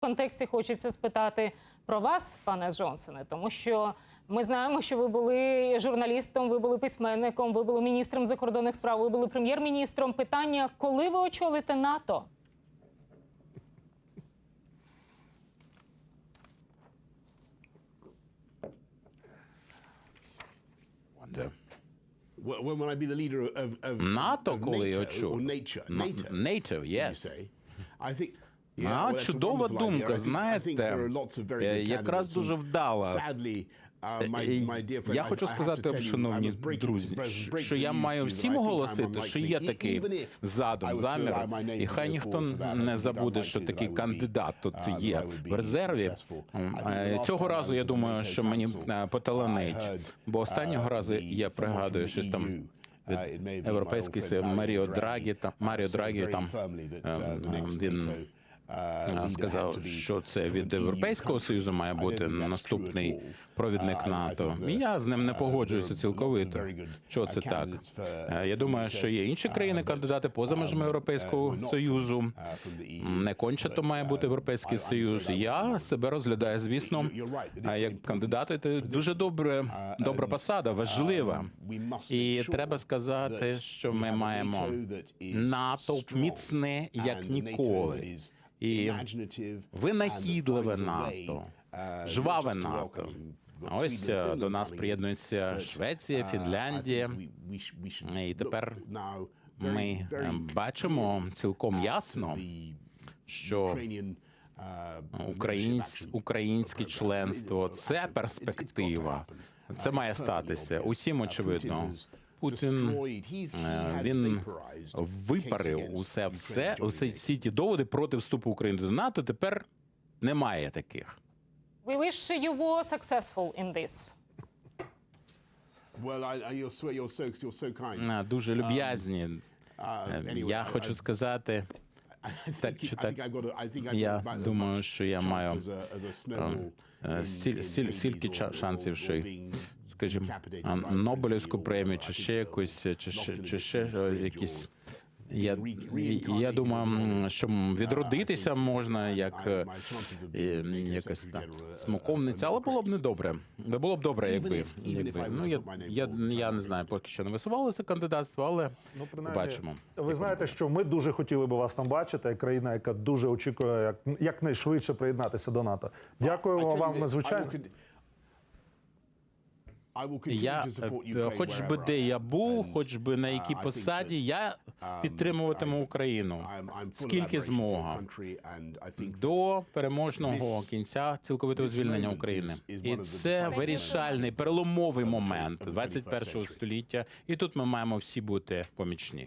контексті хочеться спитати про вас, пане Джонсоне, тому що ми знаємо, що ви були журналістом, ви були письменником, ви були міністром закордонних справ, ви були прем'єр-міністром. Питання, коли ви очолите НАТО? НАТО, коли я NATO, очолю. NATO, yes. А, чудова думка, знаєте, е, якраз дуже вдала. Uh, Е, Я хочу сказати, шановні друзі, що я маю всім оголосити, що є такий задум, замір, і хай ніхто не забуде, що такий кандидат тут uh, є в резерві. Е, Цього разу я думаю, що мені е, поталанить, бо останнього uh, разу я пригадую щось там від uh, Європейський Маріо Драгі, там uh, Маріо Драгі там ем, uh, він Uh, had сказав, що це від Європейського. Союзу має бути наступний провідник Uh, НАТО. І я з ним не uh, погоджуюся цілковито. Що uh, це так? Е, Я думаю, що є інші країни, uh, but, кандидати поза межами um, Європейського uh, Союзу. uh, EU. Не кончато But, має бути uh, Європейський Союз. Я себе розглядаю, звісно, it's як important. кандидат. Це дуже добре, добра посада, важлива. um, І треба сказати, що ми маємо НАТО міцне, як ніколи. І винахідливе НАТО, uh, жваве НАТО. Ось е, до нас but, Швеція, uh, Фінляндія. І тепер Ми е, бачимо цілком ясно, що uh, українсь, українське членство це перспектива. Це Uh, має статися. Усім Uh, очевидно. Путін е, він випарив усе, все, усе всі ті доводи проти вступу України до НАТО. Тепер немає таких. We wish you were successful in this. Well, I- I- you're so- you're so- you're so kind. Е, Дуже люб'язні. Uh, Е, Я хочу сказати, так чи так, я думаю, що я маю, е, стільки шансів, що скажімо, а, Нобелівську премію чи ще якусь, чи ще, чи ще е, якісь. Я, я думаю, що відродитися можна як I- е, якась Secretary так смоковниця, але було б не добре. Не було б добре, якби. якби. Ну, я, я, я не знаю, поки що не висувалося кандидатство, але Ну, принаймні, побачимо. Ви знаєте, що ми дуже хотіли би вас там бачити, як країна, яка дуже очікує як якнайшвидше приєднатися до НАТО. I Дякуємо вам надзвичайно. Я, е, хоч би де я був, хоч би на uh, якій посаді, я um, підтримуватиму Україну скільки змога до переможного кінця цілковитого звільнення України. І це вирішальний переломовий момент of the 21 21st століття. І тут ми маємо всі бути помічні.